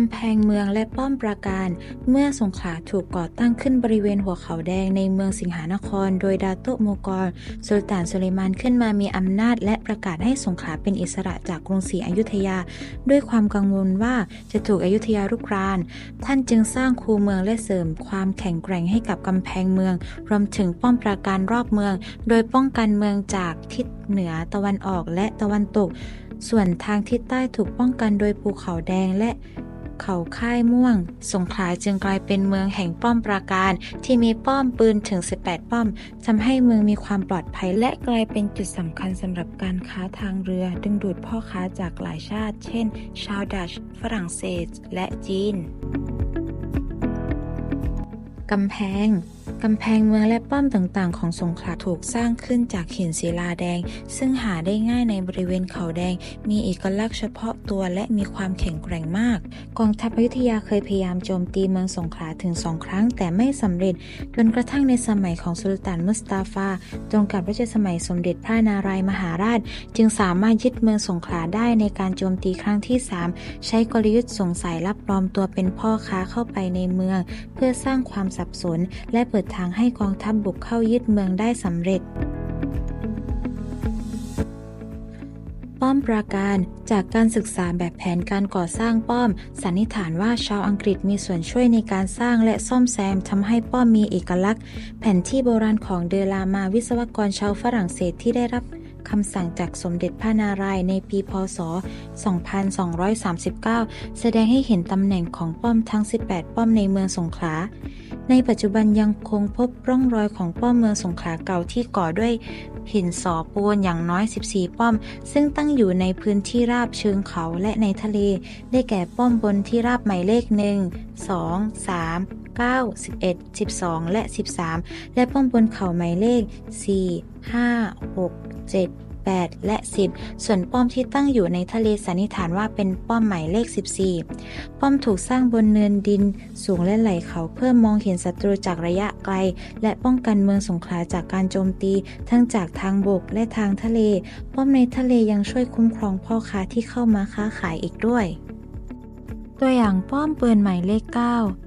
ำแพงเมืองและป้อมปราการ เมื่อสงขลาถูกก่อตั้งขึ้นบริเวณหัวเขาแดงในเมืองสิงหานคร โดยดาโตโมกรสุลต่านสุเลมานขึ้นมามีอำนาจ และประกาศให้สงขลาเป็นอิสระจากกรุงศรีอยุธยา ด้วยความกังวลว่าจะถูกอยุธยารุกราน ท่านจึงสร้างคูเมืองและเสริมความแข็งแกร่งให้กับกำแพงเมือง รวมถึงป้อมปราการรอบเมือง โดยป้องกันเมืองจากทิศเหนือตะวันออกและตะวันตกส่วนทางทิศใต้ถูกป้องกันโดยภูเขาแดงและ เขาค่ายม่วง สงขลาจึงกลายเป็นเมืองแห่งป้อมปราการ ที่มีป้อมปืนถึง 18 ป้อมทำให้เมืองมีความปลอดภัยและกลายเป็นจุดสำคัญสำหรับการค้าทางเรือ ดึงดูดพ่อค้าจากหลายชาติ เช่น ชาวดัช ฝรั่งเศส และจีนกำแพง กำแพงเมืองและป้อมต่างๆ ของสงขลาถูกสร้างขึ้นจากหินศิลาแดง ซึ่งหาได้ง่ายในบริเวณเขาแดง มีเอกลักษณ์เฉพาะตัวและมีความแข็งแกร่งมาก กองทัพอยุธยาเคยพยายามโจมตีเมืองสงขลาถึงสองครั้งแต่ไม่สำเร็จ จนกระทั่งในสมัยของสุลต่านมุสตาฟา ตรงกับรัชสมัยสมเด็จพระนารายมหาราช จึงสามารถยึดเมืองสงขลาได้ในการโจมตีครั้งที่ 3 ใช้กลยุทธ์สงสัยรับปลอมตัวเป็นพ่อค้าเข้าไปในเมือง เพื่อสร้างความสับสนและเปิดทางให้กองทัพบุกเข้ายึดเมืองได้สำเร็จ ป้อมปราการจากการศึกษาแบบแผนการก่อสร้างป้อม สันนิษฐานว่าชาวอังกฤษมีส่วนช่วยในการสร้างและซ่อมแซมทำให้ป้อมมีเอกลักษณ์ แผนที่โบราณของเดลามาวิศวกรชาวฝรั่งเศสที่ได้รับคำสั่งจากสมเด็จพระนารายณ์ในปีพศ 2239 แสดงให้เห็นตำแหน่งของป้อมทั้ง 18 ป้อมในเมืองสงขลา ในปัจจุบันยังคงพบร่องรอยของป้อมเมืองสงขลาเก่าที่ก่อด้วยหินสอปูนอย่างน้อย 14 ป้อม ซึ่งตั้งอยู่ในพื้นที่ราบเชิงเขาและในทะเล ได้แก่ป้อมบนที่ราบหมายเลข 1 2 3 9 11 12 และ 13 และป้อมบนเขาหมายเลข 4 5 6 7 8 และ 10 ส่วนป้อมที่ตั้งอยู่ในทะเลสันนิษฐานว่าเป็นป้อมหมายเลข 14 ป้อมถูกสร้างบนเนินดิน สูงและไหลเขาเพื่อมองเห็นศัตรูจากระยะไกล และป้องกันเมืองสงขลาจากการโจมตี ทั้งจากทางบกและทางทะเล ป้อมในทะเลยังช่วยคุ้มครองพ่อค้าที่เข้ามาค้าขายอีกด้วย ตัวอย่างป้อมปืนหมายเลข 9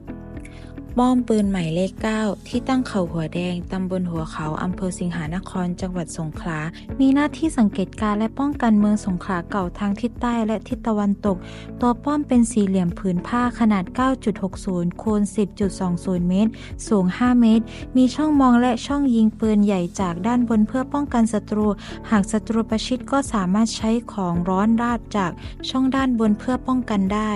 ป้อมปืนหมายเลข 9 ที่ตั้งเขาหัวแดง ตำบลหัวเขา อำเภอสิงหานคร จังหวัดสงขลา มีหน้าที่สังเกตการณ์และป้องกันเมืองสงขลาเก่าทางทิศใต้และทิศตะวันตก ตัวป้อมเป็นสี่เหลี่ยมผืนผ้าขนาด 9.60 คูณ 10.20 เมตร สูง 5 เมตร มีช่องมองและช่องยิงปืนใหญ่จากด้านบนเพื่อป้องกันศัตรู หากศัตรูประชิดก็สามารถใช้ของร้อนราดจากช่องด้านบนเพื่อป้องกันได้